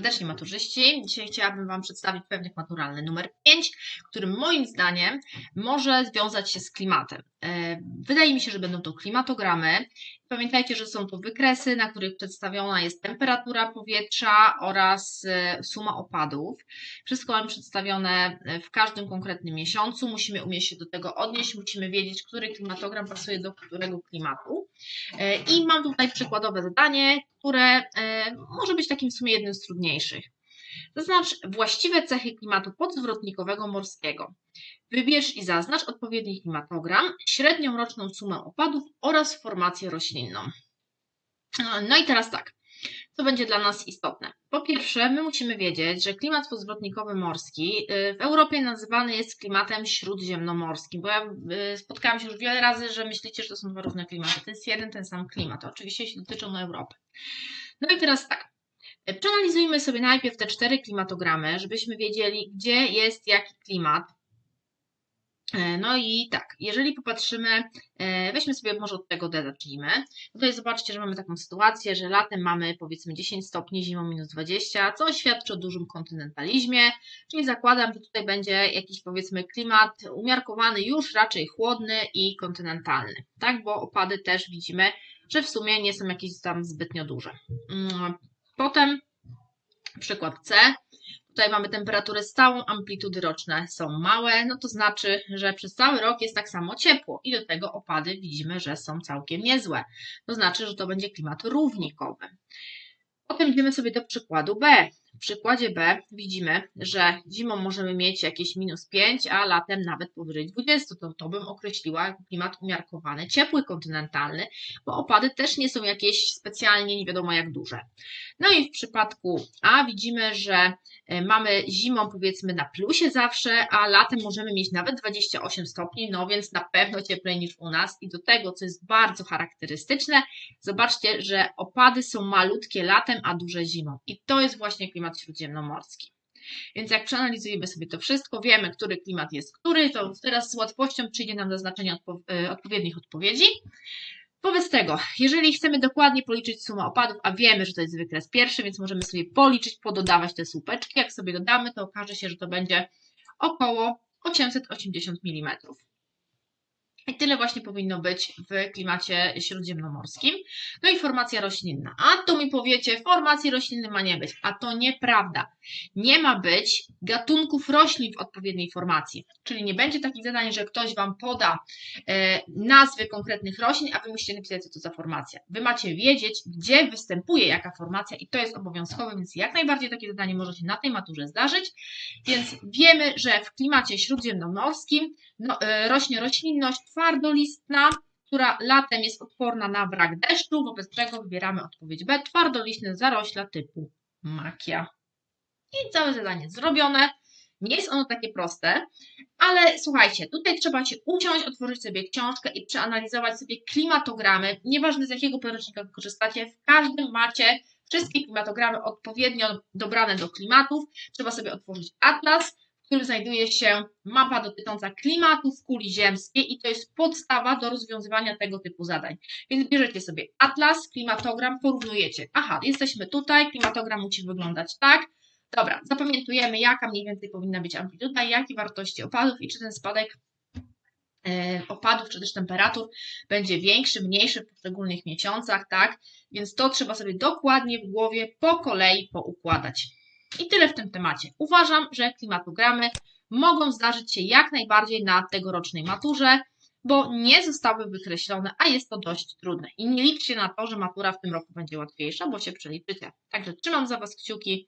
serdecznie maturzyści. Dzisiaj chciałabym Wam przedstawić pewnik maturalny numer 5, który moim zdaniem może związać się z klimatem. E, wydaje mi się, że będą to klimatogramy. Pamiętajcie, że są to wykresy, na których przedstawiona jest temperatura powietrza oraz e, suma opadów. Wszystko mamy przedstawione e, w każdym konkretnym miesiącu. Musimy umieć się do tego odnieść, musimy wiedzieć, który klimatogram pasuje do którego klimatu. I mam tutaj przykładowe zadanie, które może być takim w sumie jednym z trudniejszych. Zaznacz właściwe cechy klimatu podzwrotnikowego morskiego. Wybierz i zaznacz odpowiedni klimatogram, średnią roczną sumę opadów oraz formację roślinną. No i teraz tak, co będzie dla nas istotne? Po pierwsze, my musimy wiedzieć, że klimat podzwrotnikowy morski y, w Europie nazywany jest klimatem śródziemnomorskim, bo ja y, spotkałam się już wiele razy, że myślicie, że to są dwa różne klimaty. To jest jeden ten sam klimat, oczywiście jeśli dotyczą Europy. No i teraz tak, Przeanalizujmy sobie najpierw te cztery klimatogramy, żebyśmy wiedzieli, gdzie jest jaki klimat. E, no i tak, jeżeli popatrzymy, e, weźmy sobie może od tego D zacznijmy. Tutaj zobaczcie, że mamy taką sytuację, że latem mamy powiedzmy 10 stopni, zimą minus 20, co świadczy o dużym kontynentalizmie, czyli zakładam, że tutaj będzie jakiś powiedzmy klimat umiarkowany, już raczej chłodny i kontynentalny, tak, bo opady też widzimy, że w sumie nie są jakieś tam zbytnio duże. Mm, Potem przykład C. Tutaj mamy temperaturę stałą, amplitudy roczne są małe, no to znaczy, że przez cały rok jest tak samo ciepło i do tego opady widzimy, że są całkiem niezłe. To znaczy, że to będzie klimat równikowy. Potem idziemy sobie do przykładu B. Przykładzie B widzimy, że zimą możemy mieć jakieś minus 5, a latem nawet powyżej 20. To, to bym określiła jako klimat umiarkowany, ciepły, kontynentalny, bo opady też nie są jakieś specjalnie nie wiadomo jak duże. No i w przypadku A widzimy, że e, mamy zimą powiedzmy na plusie zawsze, a latem możemy mieć nawet 28 stopni, no więc na pewno cieplej niż u nas. I do tego, co jest bardzo charakterystyczne, zobaczcie, że opady są malutkie latem, a duże zimą. I to jest właśnie klimat śródziemnomorski. Więc jak przeanalizujemy sobie to wszystko, wiemy, który klimat jest który, to teraz z łatwością przyjdzie nam do znaczenia odpo e, odpowiednich odpowiedzi. Wobec tego, jeżeli chcemy dokładnie policzyć sumę opadów, a wiemy, że to jest wykres pierwszy, więc możemy sobie policzyć, pododawać te słupeczki. Jak sobie dodamy, to okaże się, że to będzie około 880 mm. I tyle właśnie powinno być w klimacie śródziemnomorskim. No i formacja roślinna. A tu mi powiecie, formacji roślinnej ma nie być. A to nieprawda. Nie ma być gatunków roślin w odpowiedniej formacji. Czyli nie będzie takich zadań, że ktoś Wam poda e, nazwy konkretnych roślin, a Wy musicie napisać, co to za formacja. Wy macie wiedzieć, gdzie występuje jaka formacja i to jest obowiązkowe, więc jak najbardziej takie zadanie może się na tej maturze zdarzyć. Więc wiemy, że w klimacie śródziemnomorskim no, e, rośnie roślinność twardolistna, która latem jest odporna na brak deszczu, wobec czego wybieramy odpowiedź B, twardolistne zarośla typu makia. I całe zadanie zrobione. Nie jest ono takie proste, ale słuchajcie, tutaj trzeba się usiąść, otworzyć sobie książkę i przeanalizować sobie klimatogramy. Nieważne z jakiego podręcznika korzystacie, w każdym macie wszystkie klimatogramy odpowiednio dobrane do klimatów. Trzeba sobie otworzyć atlas, którym znajduje się mapa dotycząca klimatu w kuli ziemskiej i to jest podstawa do rozwiązywania tego typu zadań. Więc bierzecie sobie atlas, klimatogram, porównujecie. Aha, jesteśmy tutaj, klimatogram musi wyglądać tak. Dobra, zapamiętujemy, jaka mniej więcej powinna być amplituda, jakie wartości opadów i czy ten spadek e, opadów czy też temperatur będzie większy, mniejszy w poszczególnych miesiącach, tak? Więc to trzeba sobie dokładnie w głowie po kolei poukładać. I tyle w tym temacie. Uważam, że klimatogramy mogą zdarzyć się jak najbardziej na tegorocznej maturze, bo nie zostały wykreślone, a jest to dość trudne. I nie liczcie na to, że matura w tym roku będzie łatwiejsza, bo się przeliczycie. Także trzymam za Was kciuki.